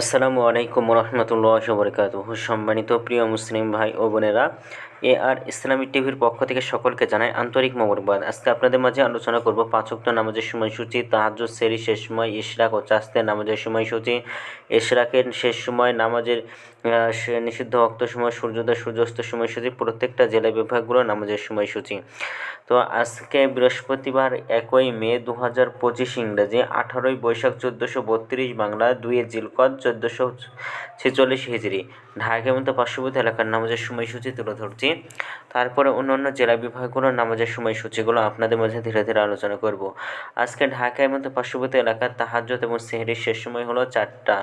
আসসালামু আলাইকুম রহমতুল্লাহ বরকাত সম্মানিত প্রিয় মুসলিম ভাই ও বোনেরা, এ আর ইসলামিক টিভির পক্ষ থেকে সকলকে জানাই আন্তরিক মোবারকবাদ। আজকে আপনাদের মাঝে আলোচনা করব পাঁচক্ত নামাজের সময়সূচি তাহাজ সেরি শেষ সময়, ইশরাক ও চাস্তের নামাজের সময়সূচি। ইশরাকের শেষ সময় নামাজের নিষিদ্ধ অক্ত সময়, সূর্যোদয়, সূর্যাস্ত সময়সূচি প্রত্যেকটা জেলা বিভাগগুলো নামাজের সময়সূচি। তো আজকে বৃহস্পতিবার একই মে দু হাজার পঁচিশ ইংরেজি, আঠারোই বৈশাখ চোদ্দোশো বত্রিশ বাংলা দুয়ে জিলকদ চোদ্দোশো ছেচল্লিশ হিজড়ি ঢাকা মতো পার্শ্ববর্তী এলাকার নামাজের সময়সূচি তুলে ধরছি। তারপরে অন্যান্য জেলা বিভাগগুলোর নামাজের সময়সূচিগুলো আপনাদের মাঝে ধীরে ধীরে আলোচনা করব। আজকে ঢাকায় মতো পার্শ্ববর্তী এলাকার তাহাজ্জত এবং সেহরির শেষ সময় হলো চারটা।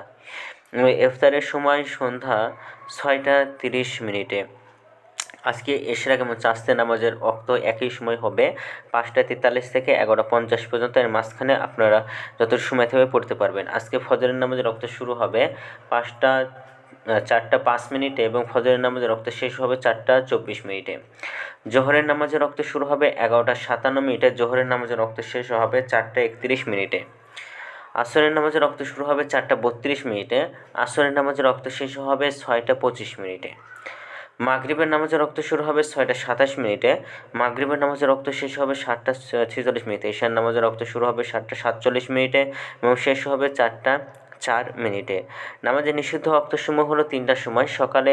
ইফতারের সময় সন্ধ্যা ছয়টা তিরিশ মিনিটে। আজকে এশরাক এবং চাস্তে নামাজের অক্ত একই সময় হবে। পাঁচটা তেতাল্লিশ থেকে এগারোটা পঞ্চাশ পর্যন্ত এর মাঝখানে আপনারা যত সময় থাকবে পড়তে পারবেন। আজকে ফজরের নামাজের রক্ত শুরু হবে পাঁচটা চারটা পাঁচ মিনিটে এবং ফজরের নামাজের রক্ত শেষ হবে চারটা চব্বিশ মিনিটে। জোহরের নামাজের রক্ত শুরু হবে এগারোটা সাতান্ন মিনিটে, জোহরের নামাজের রক্ত শেষ হবে চারটা একত্রিশ মিনিটে। আসরের নামাজের রক্ত শুরু হবে চারটা বত্রিশ মিনিটে, আসরের নামাজের রক্ত শেষ হবে ছয়টা পঁচিশ মিনিটে। মাগরীবের নামাজের রক্ত শুরু হবে ছয়টা সাতাশ মিনিটে, মাগরীবের নামাজের রক্ত শেষ হবে সাতটা ছেচল্লিশ মিনিটে ঈশান নামাজের রক্ত শুরু হবে সাতটা সাতচল্লিশ মিনিটে এবং শেষ হবে চারটা চার মিনিটে। নামাজের নিষিদ্ধ সময় হলো তিনটার সময়। সকালে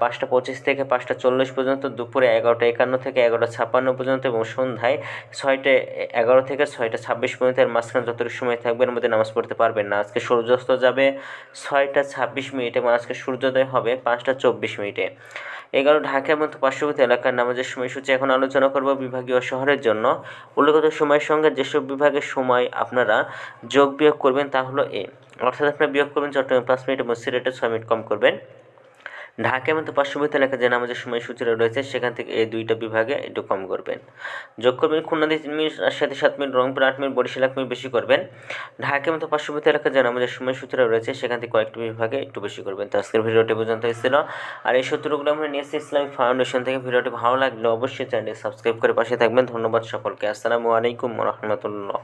পাঁচটা পঁচিশ থেকে পাঁচটা চল্লিশ পর্যন্ত, দুপুরে এগারোটা একান্ন থেকে এগারোটা ছাপ্পান্ন পর্যন্ত এবং সন্ধ্যায় ছয়টা, এগারো থেকে ছয়টা ছাব্বিশ পর্যন্ত এর মাঝখানে যতটুকু সময় থাকবে এর মধ্যে নামাজ পড়তে পারবেন না। আজকে সূর্যাস্ত যাবে ছয়টা ছাব্বিশ মিনিটে এবং আজকে সূর্যোদয় হবে পাঁচটা চব্বিশ মিনিটে। এগারো ঢাকার মতো পার্শ্ববর্তী এলাকার নামাজের সময়সূচি এখন আলোচনা করব বিভাগীয় শহরের জন্য। উল্লেখিত সময়ের সঙ্গে যেসব বিভাগের সময় আপনারা যোগ বিয়োগ করবেন তা হলো এ। অর্থাৎ আপনারা বিয়োগ করবেন, চট্টগ্রাম পাঁচ মিনিট এবং সিলেটে ছয় মিনিট কম করবেন। ঢাকার মতো পার্শ্ববর্তী এলাকা যে নামাজের সময়সূচিটা রয়েছে, সেখান থেকে এই দুইটা বিভাগে একটু কম করবেন। যোগ করবেন খুলনা তিন মিনিট সাথে সাত মিনিট, রংপুর আট মিনিট, বরিশাল এক মিনিট বেশি করবেন। ঢাকার মতো পার্শ্ববর্তী এলাকা যে নামাজের সময়সূচিটা রয়েছে, সেখান থেকে কয়েকটি বিভাগে একটু বেশি করবেন। তো আজকের ভিডিওটি পর্যন্ত হয়েছিল আর এই সূত্রগুলো আমরা নিয়েছি ইসলামিক ফাউন্ডেশন থেকে। ভিডিওটি ভালো লাগলে অবশ্যই চ্যানেলটি সাবস্ক্রাইব করে পাশে থাকবেন। ধন্যবাদ সকলকে। আসসালামু আলাইকুম রহমতুল্লাহ।